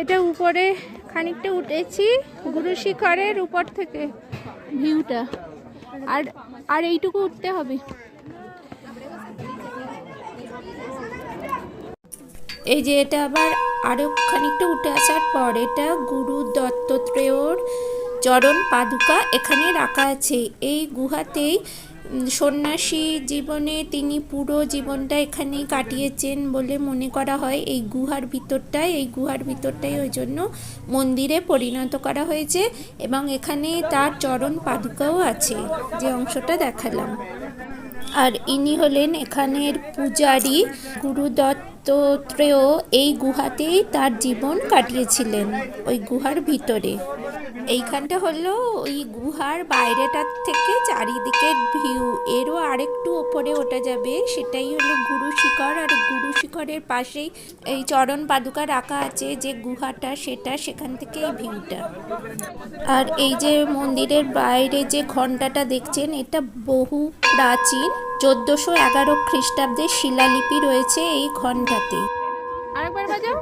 এটা উপরে খানিকটা উঠেছি গুরু শিখরের উপর থেকে ভিউটা। আর আর এইটুকু উঠতে হবে। এই যে এটা আবার আরও খানিকটা উঠে আসার পর এটা গুরু দত্তত্রেয়র চরণ পাদুকা এখানে রাখা আছে। এই গুহাতেই সন্ন্যাসী জীবনে তিনি পুরো জীবনটা এখানেই কাটিয়েছেন বলে মনে করা হয়। এই গুহার ভিতরটাই, এই গুহার ভিতরটাই ওই জন্য মন্দিরে পরিণত করা হয়েছে এবং এখানে তার চরণ পাদুকাও আছে। যে অংশটা দেখালাম। আর ইনি হলেন এখানের পূজারী গুরু দত্তত্রেয় এই গুহাতেই তার জীবন কাটিয়েছিলেন, ওই গুহার ভিতরে। এইখানটা হলো ওই গুহার বাইরেটার থেকে চারিদিকের ভিউ। এরও আরেকটু ওপরে ওঠা যাবে, সেটাই হলো গুরু শিখর। আর গুরু শিখরের পাশেই এই চরণ পাদুকা রাখা আছে, যে গুহাটা, সেটা, সেখান থেকে এই ভিউটা। আর এই যে মন্দিরের বাইরে যে ঘন্টাটা দেখছেন, এটা বহু প্রাচীন চোদ্দোশো এগারো খ্রিস্টাব্দের শিলালিপি রয়েছে এই ঘন্টাতে আরেকবার বাজাও।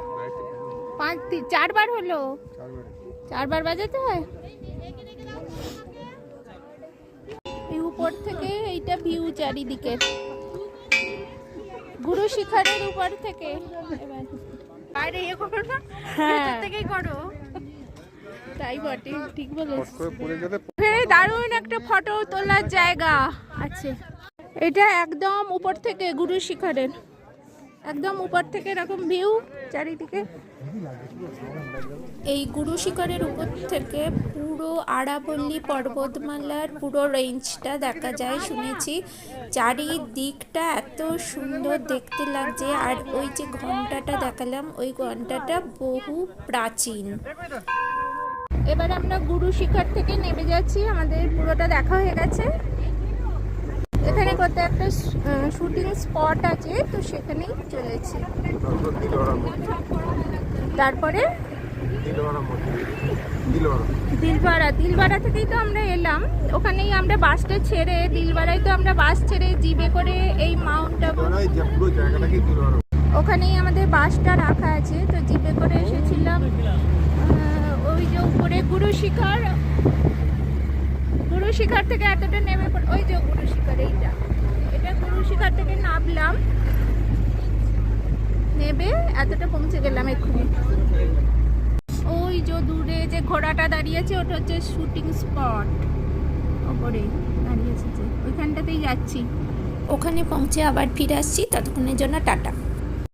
পাঁচ তিন চারবার হলো। চারবার বাজাতে হয়? এই উপর থেকে এইটা ভিউ চারিদিকে গুরু শিখরের উপর থেকে। আরে ইয়ে করো না। হ্যাঁ। থেকেই করো। তাই বটে ঠিক এখানে দারুণ একটা ফটো তোলার জায়গা। আছে। এটা একদম উপর থেকে গুরু শিখরের। একদম উপর থেকে এরকম ভিউ চারিদিকে। এই গুরু শিখরের উপর থেকে পুরো আরাবল্লী পর্বতমালার পুরো রেঞ্জটা দেখা যায় শুনেছি। চারিদিকটা এত সুন্দর দেখতে লাগছে আর ওই যে ঘন্টাটা দেখালাম ওই ঘন্টাটা বহু প্রাচীন। এবার আমরা গুরু শিখর থেকে নেমে যাচ্ছি আমাদের পুরোটা দেখা হয়ে গেছে। এখানে কত একটা শুটিং স্পট আছে, তো সেখানেই চলেছি। তারপরে? দিলবাড়া দিলবাড়া থেকেই তো আমরা এলাম। ওখানেই আমরা বাসটা ছেড়ে দিলবাড়ায় তো আমরা বাস ছেড়ে জিবে করে এই মাউন্ট আবু ওখানেই আমাদের বাসটা রাখা আছে, তো জিপে করে এসেছিলাম। ওই যে উপরে গুরু শিখর গুরু শিখর থেকে এতটা নেমে ওই যে গুরু শিখর এইটা। এটা গুরু শিখর থেকে নামলাম। নেবে এতটা পৌঁছে গেলাম এক্ষুনি। ওই যে দূরে যে ঘোড়াটা দাঁড়িয়েছে, ওটা হচ্ছে শুটিং স্পট ওপরে দাঁড়িয়েছে ওইখানটাতেই যাচ্ছি। ওখানে পৌঁছে আবার ফিরে আসছি, ততক্ষণের জন্য টাটা।